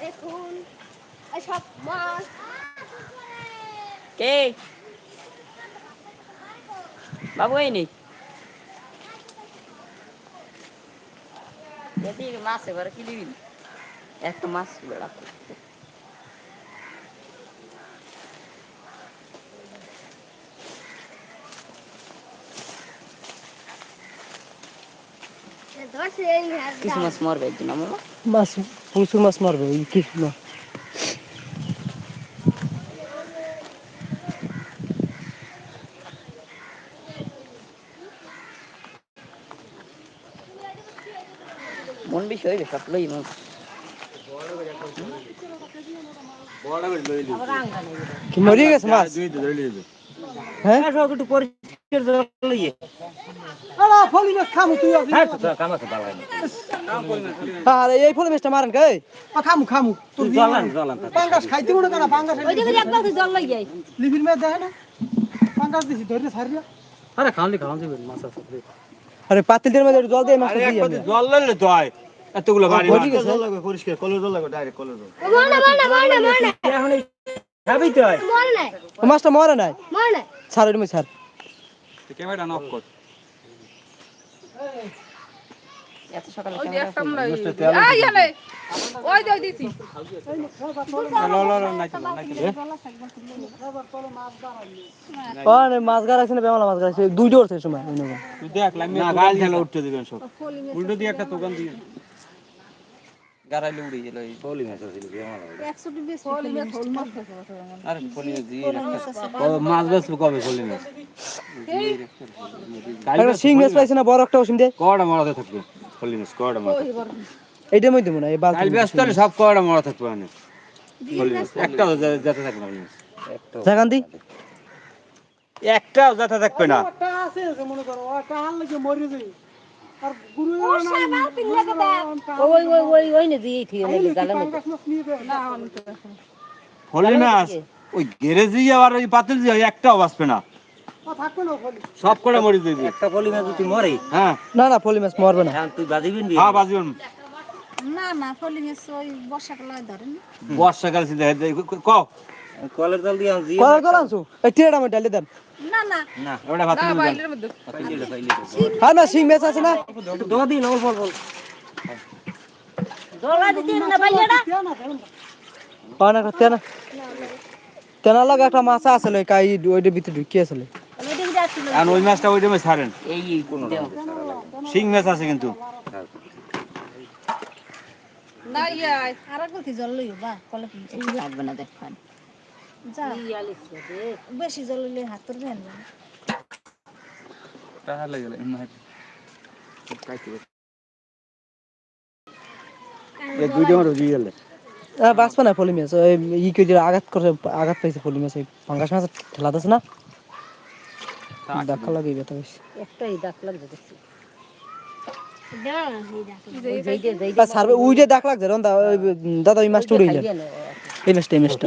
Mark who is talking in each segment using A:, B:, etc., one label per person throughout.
A: দেখুন এই সব মাছ।
B: কে? বাবু এই নেই মাছ এবার কি দিবি। একটা মাছ বেড়া কিছু মাছ মরবে একদিন আমার
C: মাছ প্রচুর মাছ মারবে এই কি? না।
B: মন বেশি হইবে সব লই মাছ
C: কি মরিয়ে গেছে মাছ? হ্যাঁ
B: একটু পরিষ্কার
C: আরে এই মারেন কে? খামু খামু। পাঙ্গাস খাইতে মনে পাঙ্গাস
A: জল
C: লিভির না? পাঙ্গাস দিছি ধরে
D: খাওয়ালি খাওয়ালি মাছ আছে
C: আরে পাতিলের মধ্যে জল দিয়ে মাছ দিই
D: জল লইলে তো হয়। এতগুলো বাড়ি
C: ভরি গেছে।
D: পরিষ্কার কলের জল লাগবে ডাইরেক্ট কলের জল।
A: মরে না মরে না মরে না মরে না।
D: এখন খাবি তো হয়।
A: মরে
C: মাছটা নাই?
A: মরে না
C: ছাড় এর মধ্যে ছাড়।
D: ক্যামেরা নক কর
B: এত সকালে ক্যামেরা
E: ওই দিছি।
D: লো লো লো নাই নাই
C: ও মাছ আছে না বেমালা মাছ আছে? দুই সেই সময়
D: তুই দেখ না গাল উঠতে দিবেন সব। উল্টো দিয়ে একটা দোকান দিয়ে। গারাইলে উড়ে গেল এই ফলি মাছ আছে
E: ফলি মাছ ফলি মাছ
D: আরে ফলি মাছ দিয়ে মাছ বেচবো কবে ফলি মাছ
C: একটা শিং মাছ পাইছে না বড় একটা ওসিম দে।
D: কড়া মরাতে থাকবে। ফলি মাছ কড়া মরা
C: এইটার মধ্যে মনে হয় এই
D: কাল ব্যস্ত সব কড়া মরা থাকবে মানে। ফলি মাছ একটাও যা- যেতে থাকবে না মাছ
C: জাগান দি
D: একটাও যেতে থাকবে না।
C: আছে মনে করো ওটা হাল লাগে মরে
B: ওই ওই ওই ওই না দিয়ে ঠিক আছে গালে মধ্যে।
D: ফলি ওই গেরে আর ওই পাতিল দিয়ে একটাও বাঁচবে না। সব কড়া মরে
B: একটা পলি মাছ তুই মরে?
D: হ্যাঁ।
C: না না ফলি মাছ মরবে না।
B: তুই
D: হ্যাঁ বাজিবেন
A: না। না ফলি মাছ ওই বর্ষাকালে ধরেন।
B: কলের জল দিয়ে আমি
C: কলার কলা আনছো? এই টিরাটা আমি ডালি দেন।
A: না না।
D: না ওটা ভাত
E: না
D: দিবেন
E: বাইলের মধ্যে।
C: আর না শিং মাছ আছে না?
B: দোয়া দিন অল্প অল্প দোলা দিতে না ভাইয়াটা
C: হয় না তেনা তেনা লাগে একটা মাছ আছে লই কাই ওইটার ভিতরে ঢুকিয়ে আছে লই।
D: আর ওই মাছটা ওই টাইমে ছাড়েন।
B: এই কোন
D: শিং মাছ আছে কিন্তু।
E: না ইয়াই
A: আর এক জল লই বা কলে
B: থাকবে না দেখান
A: যা বেশি জল লইলে হাত
D: মাছ দিয়ে গেলে
C: বাঁচবে না ফলি মাছ। ই কে আঘাত করে আঘাত পাইছে ফলি মাছ। এই পাঙ্গাস মাছ ঠেলা দিছে না? দেখা লাগে ব্যথা বেশি
B: একটাই দাগ দেখছি।
A: না
C: লাগছে দাদা ওই মাছটা উড়ে যায় এই মাছটা এই মাছটা।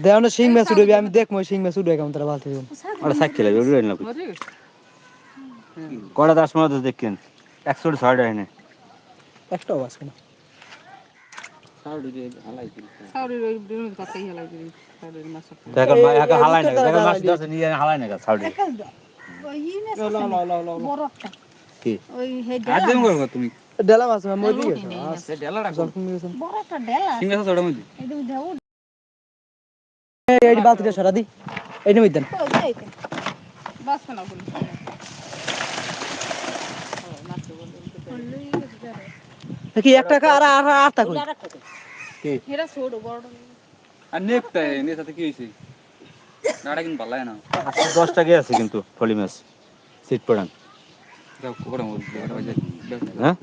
C: দেওয়া শিং মাছ উড়বে আমি দেখব শিং মাছ উড়বে কেমন তারা বালতি
D: ওটা সাইকেল লাগবে উড়ে না কড়া দাস মাছ দেখেন একশো ছয় টাকা এনে
C: একটাও বাঁচবে না।
D: দশ তুমি?
C: ডেলা মাছ
D: সে
A: ডেলা
D: সিঙ্গা ছড়া মধ্যে
A: এই দিকে দেও
C: এই এই বালতিটা সরা দি। এই নিয়ে দেন।
A: তো যাই
E: বাস না বলি
C: দেখি এক টাকা আর আর আর টাকা
E: হেরা ছোট বড়
D: আর নেকটা এনে কি হইছে? নাড়া কিন্তু ভালো না। 10 টাকা আছে কিন্তু ফলি মাছ? সিট পড়ান। যাও কোকড়া মরবে হ্যাঁ?